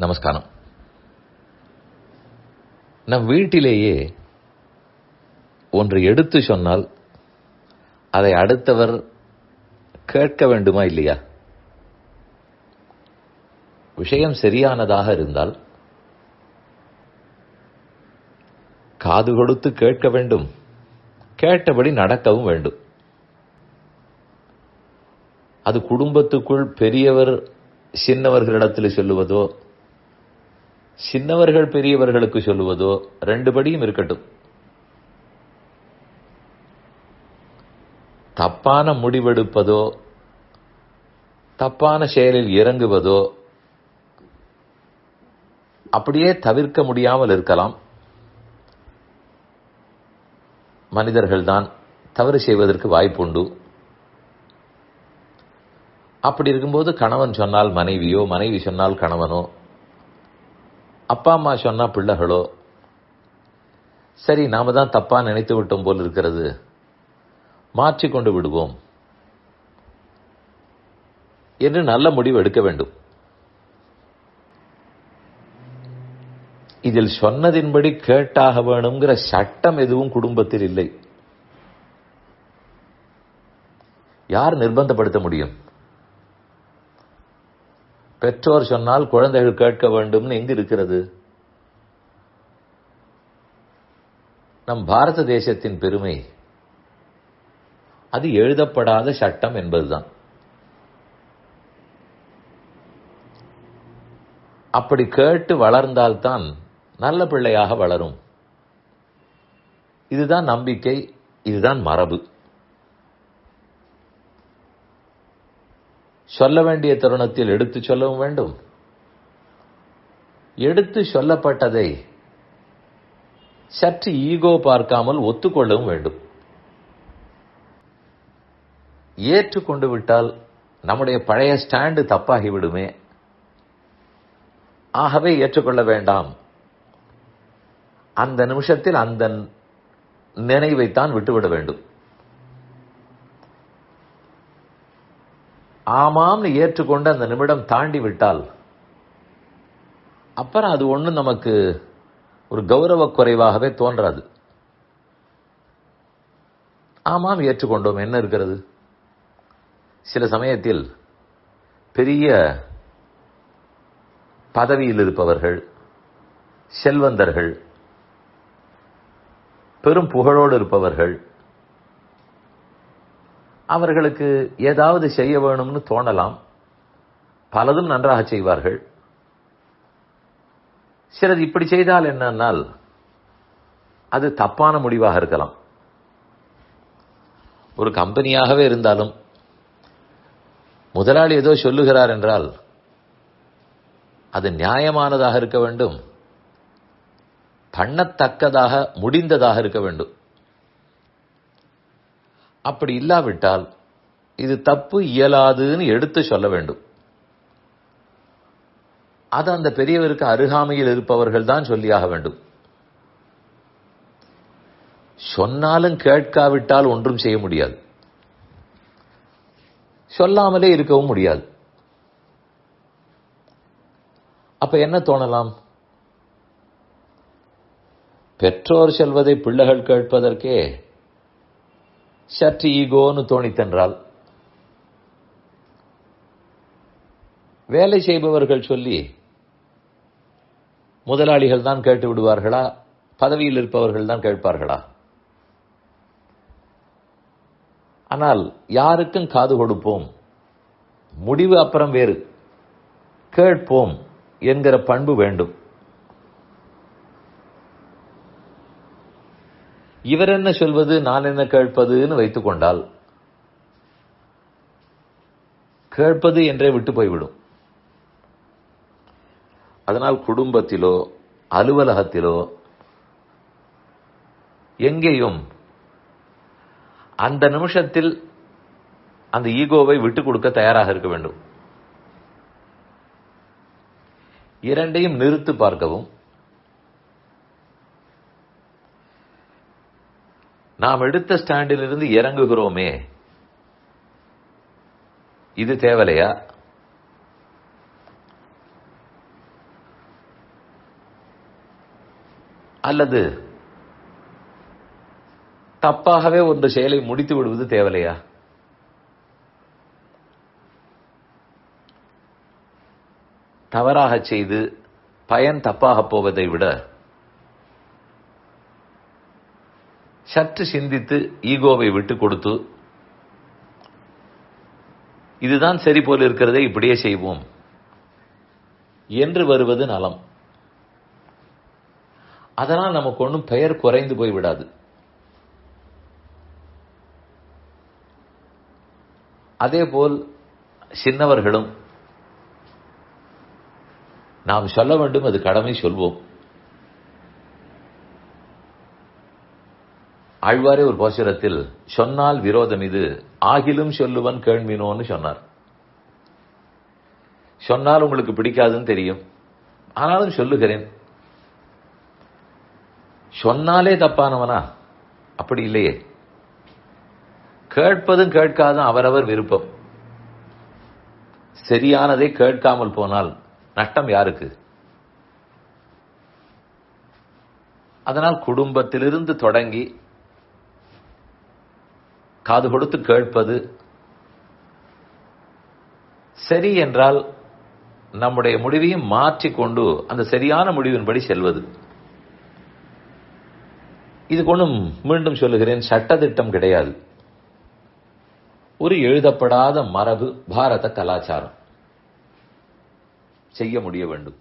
நமஸ்காரம். நம் வீட்டிலேயே ஒன்று எடுத்து சொன்னால் அதை அடுத்தவர் கேட்க வேண்டுமா இல்லையா? விஷயம் சரியானதாக இருந்தால் காது கொடுத்து கேட்க வேண்டும். கேட்டபடி நடக்கவும் வேண்டும். அது குடும்பத்துக்குள் பெரியவர் சின்னவர்களிடத்தில் சொல்லுவதோ சின்னவர்கள் பெரியவர்களுக்கு சொல்லுவதோ ரெண்டு படியும் இருக்கட்டும். தப்பான முடிவெடுப்பதோ தப்பான செயலில் இறங்குவதோ அப்படியே தவிர்க்க முடியாமல் இருக்கலாம். மனிதர்கள்தான் தவறு செய்வதற்கு வாய்ப்புண்டு அப்படி இருக்கும்போது கணவன் சொன்னால் மனைவியோ மனைவி சொன்னால் கணவனோ அப்பா அம்மா சொன்னால் பிள்ளைகளோ சரி நாம தான் தப்பாக நினைத்து விட்டோம் போல் இருக்கிறது. மாற்றிக்கொண்டு விடுவோம் என்று நல்ல முடிவு எடுக்க வேண்டும். இதில் சொன்னதின்படி கேட்டாக வேணுங்கிற சட்டம் எதுவும் குடும்பத்தில் இல்லை. யார் நிர்பந்தப்படுத்த முடியும்? பெற்றோர் சொன்னால் குழந்தைகள் கேட்க வேண்டும்னு எங்கு இருக்கிறது? நம் பாரத தேசத்தின் பெருமை அது எழுதப்படாத சட்டம் என்பதுதான். அப்படி கேட்டு வளர்ந்தால்தான் நல்ல பிள்ளையாக வளரும். இதுதான் நம்பிக்கை இதுதான் மரபு. சொல்ல வேண்டிய தருணத்தில் எடுத்து சொல்லவும் வேண்டும். எடுத்து சொல்லப்பட்டதை சற்று ஈகோ பார்க்காமல் ஒத்துக்கொள்ளவும் வேண்டும். ஏற்றுக்கொண்டு விட்டால் நம்முடைய பழைய ஸ்டாண்டு தப்பாகிவிடுமே. ஆகவே ஏற்றுக்கொள்ள வேண்டாம். அந்த நிமிஷத்தில் அந்த நினைவைத்தான் விட்டுவிட வேண்டும். ஆமாம்னு ஏற்றுக்கொண்டு அந்த நிமிடம் தாண்டி விட்டால் அப்புறம் அது ஒன்றும் நமக்கு ஒரு கௌரவ குறைவாகவே தோன்றாது. ஆமாம் ஏற்றுக்கொண்டோம். என்ன இருக்கிறது? சில சமயத்தில் பெரிய பதவியில் இருப்பவர்கள் செல்வந்தர்கள் பெரும் புகழோடு இருப்பவர்கள் அவர்களுக்கு ஏதாவது செய்ய வேணும்னு தோணலாம். பலதும் நன்றாக செய்வார்கள். சிலது இப்படி செய்தால் என்னன்னால் அது தப்பான முடிவாக இருக்கலாம். ஒரு கம்பெனியாகவே இருந்தாலும் முதலாளி ஏதோ சொல்லுகிறார் என்றால் அது நியாயமானதாக இருக்க வேண்டும். பண்ணத்தக்கதாக முடிந்ததாக இருக்க வேண்டும். அப்படி இல்லாவிட்டால் இது தப்பு இயலாதுன்னு எடுத்து சொல்ல வேண்டும். அது அந்த பெரியவருக்கு அருகாமையில் இருப்பவர்கள் தான் சொல்லியாக வேண்டும். சொன்னாலும் கேட்காவிட்டால் ஒன்றும் செய்ய முடியாது. சொல்லாமலே இருக்கவும் முடியாது. அப்ப என்ன தோணலாம்? பெற்றோர் செல்வதை பிள்ளைகள் கேட்பதற்கே சற்று ஈகோன்னு தோணித்தென்றால் வேலை செய்பவர்கள் சொல்லி முதலாளிகள் தான் கேட்டு விடுவார்களா? பதவியில் இருப்பவர்கள் தான் கேட்பார்களா? ஆனால் யாருக்கும் காது கொடுப்போம். முடிவு அப்புறம் வேறு. கேட்போம் என்கிற பண்பு வேண்டும். இவர் என்ன சொல்வது நான் என்ன கேட்பதுன்னு வைத்துக் கொண்டால் கேட்பது என்றே விட்டு போய்விடும். அதனால் குடும்பத்திலோ அலுவலகத்திலோ எங்கேயும் அந்த நிமிஷத்தில் அந்த ஈகோவை விட்டுக் கொடுக்க தயாராக இருக்க வேண்டும். இரண்டையும் நிறுத்து பார்க்கவும் நாம் எடுத்த ஸ்டாண்டிலிருந்து இறங்குகிறோமே. இது தேவலையா அல்லது தப்பாகவே ஒன்று செயலை முடித்து விடுவது தேவலையா தவறாக செய்து பயன் தப்பாக போவதை விட சற்று சிந்தித்து ஈகோவை விட்டு கொடுத்து இதுதான் சரி போல் இருக்கிறதை இப்படியே செய்வோம் என்று வருவது நலம். அதனால் நமக்கு ஒன்றும் பெயர் குறைந்து போய் விடாது. அதேபோல் சின்னவர்களும் நாம் சொல்ல வேண்டும் அது கடமை சொல்வோம். ஆழ்வாரே ஒரு போஷரத்தில் சொன்னால் விரோதம் இது ஆகிலும் சொல்லுவன் கேள்வினோன்னு சொன்னார். சொன்னால் உங்களுக்கு பிடிக்காதுன்னு தெரியும். ஆனாலும் சொல்லுகிறேன். சொன்னாலே தப்பானவனா? அப்படி இல்லையே. கேட்பதும் கேட்காதும் அவரவர் விருப்பம். சரியானதை கேட்காமல் போனால் நட்டம் யாருக்கு? அதனால் குடும்பத்திலிருந்து தொடங்கி காது கொடுத்து கேட்பது சரி என்றால் நம்முடைய முடிவையும் மாற்றிக்கொண்டு அந்த சரியான முடிவின்படி செல்வது. இது ஒன்றும் மீண்டும் சொல்லுகிறேன் சட்டத்திட்டம் கிடையாது. ஒரு எழுதப்படாத மரபு பாரத கலாச்சாரம். செய்ய முடிய வேண்டும்.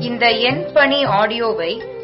இந்த எண் பணி ஆடியோவை